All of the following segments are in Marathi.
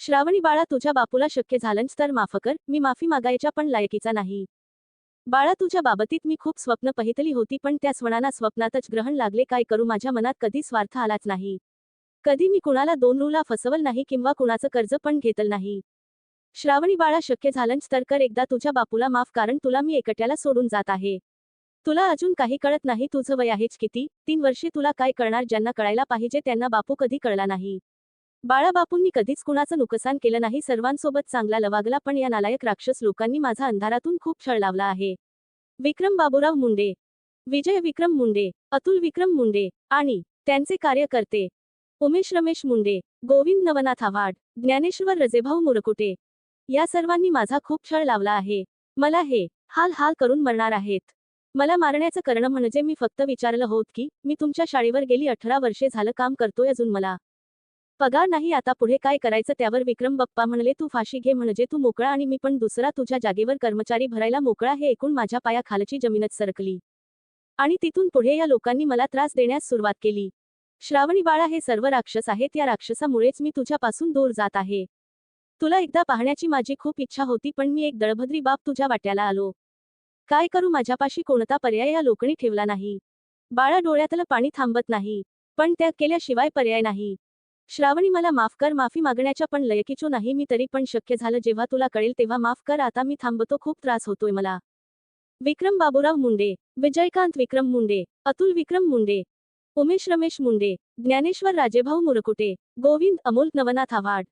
श्रावणी बाळा तुझ्या बापूला शक्य झालंच तर माफ कर. मी माफी मागायच्या पण लायकीचा नाही. बाळा तुझ्या बाबतीत मी खूप स्वप्न पहितली होती पण त्या स्वणाना स्वप्नातच ग्रहण लागले. काय करू? माझ्या मनात कधी स्वार्थ आलाच नाही. कधी मी कुणाला दोन रूला फसवल नाही किंवा कुणाचं कर्ज पण घेतल नाही. श्रावणी बाळा शक्य झालंच तर कर. एकदा तुझ्या बापूला माफ कारण तुला मी एकट्याला सोडून जात आहे. तुला अजून काही कळत नाही तुझं वय आहेच किती? तीन वर्षे तुला काय कळणार ज्यांना कळायला पाहिजे त्यांना बापू कधी कळला नाही. बाळाबापूंनी कधीच कुणाचं नुकसान केलं नाही. सर्वांसोबत चांगला लवागला पण या नालायक राक्षस लोकांनी माझा अंधारातून खूप छळ लावला आहे. विक्रम बाबूराव मुंडे. विजय विक्रम मुंडे अतुल विक्रम मुंडे आणि त्यांचे कार्यकर्ते उमेश रमेश मुंडे गोविंद नवनाथ आव्हाड ज्ञानेश्वर रजेभाऊ मुरकुटे. या सर्वांनी माझा खूप छळ लावला आहे. मला हे हाल हाल करून मरणार आहेत. मला मारण्याचं करणं म्हणजे मी फक्त विचारलं होत की मी तुमच्या शाळेवर गेली अठरा वर्षे झालं काम करतोय अजून मला. पगार नाही आता पुढे काय करायचं त्यावर विक्रम बप्पा म्हणले तू फाशी घे म्हणजे तू मोकळा आणि मी पण दुसरा तुझ्या जागेवर कर्मचारी भरायला मोकळा हे ऐकून माझ्या पायाखालची जमीनच सरकली. आणि तिथून पुढे या लोकांनी मला त्रास देण्यास सुरुवात केली. श्रावणी बाळा हे सर्व राक्षस आहेत या राक्षसामुळेच मी तुझ्यापासून दूर जात आहे. तुला एकदा पाहण्याची माझी खूप इच्छा होती पण मी एक दळभद्री बाप तुझ्या वाट्याला आलो. काय करू माझ्यापाशी कोणता पर्याय या लोकांनी ठेवला नाही. बाळा डोळ्यातलं पाणी थांबत नाही पण त्या केल्याशिवाय पर्याय नाही. श्रावणी मला माफ कर माफी मागण्याच्या पण लयकीचो नाही मी तरी पण शक्य झालं जेव्हा तुला कळेल तेव्हा माफ कर आता मी थांबतो खूप त्रास होतोय मला. विक्रम बाबूराव मुंडे विजयकांत विक्रम मुंडे अतुल विक्रम मुंडे उमेश रमेश मुंडे ज्ञानेश्वर राजेभाऊ मुरकुटे गोविंद अमोल नवनाथ आव्हाड.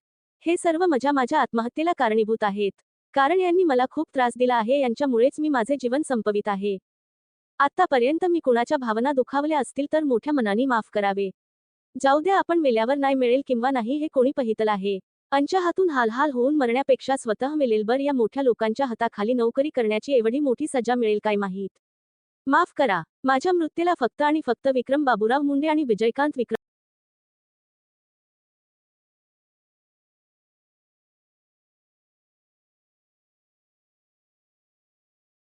हे सर्व माझ्या माझ्या आत्महत्येला कारणीभूत आहेत. कारण यांनी मला खूप त्रास दिला आहे यांच्यामुळेच मी माझे जीवन संपवित आहे. आतापर्यंत मी कुणाच्या भावना दुखावल्या असतील तर मोठ्या मनाने माफ करावे. जाऊ द्या आपण मेल्यावर नाही मिळेल किंवा नाही हे कोणी पाहितल आहे. अंच्या हातून हालहाल होऊन मरण्यापेक्षा स्वतः मिळेल बर या मोठ्या लोकांच्या हाताखाली नोकरी करण्याची एवढी मोठी सजा मिळेल काय माहीत? माफ करा माझ्या मृत्यूला फक्त आणि फक्त विक्रम बाबूराव मुंडे आणि विजयकांत विक्रम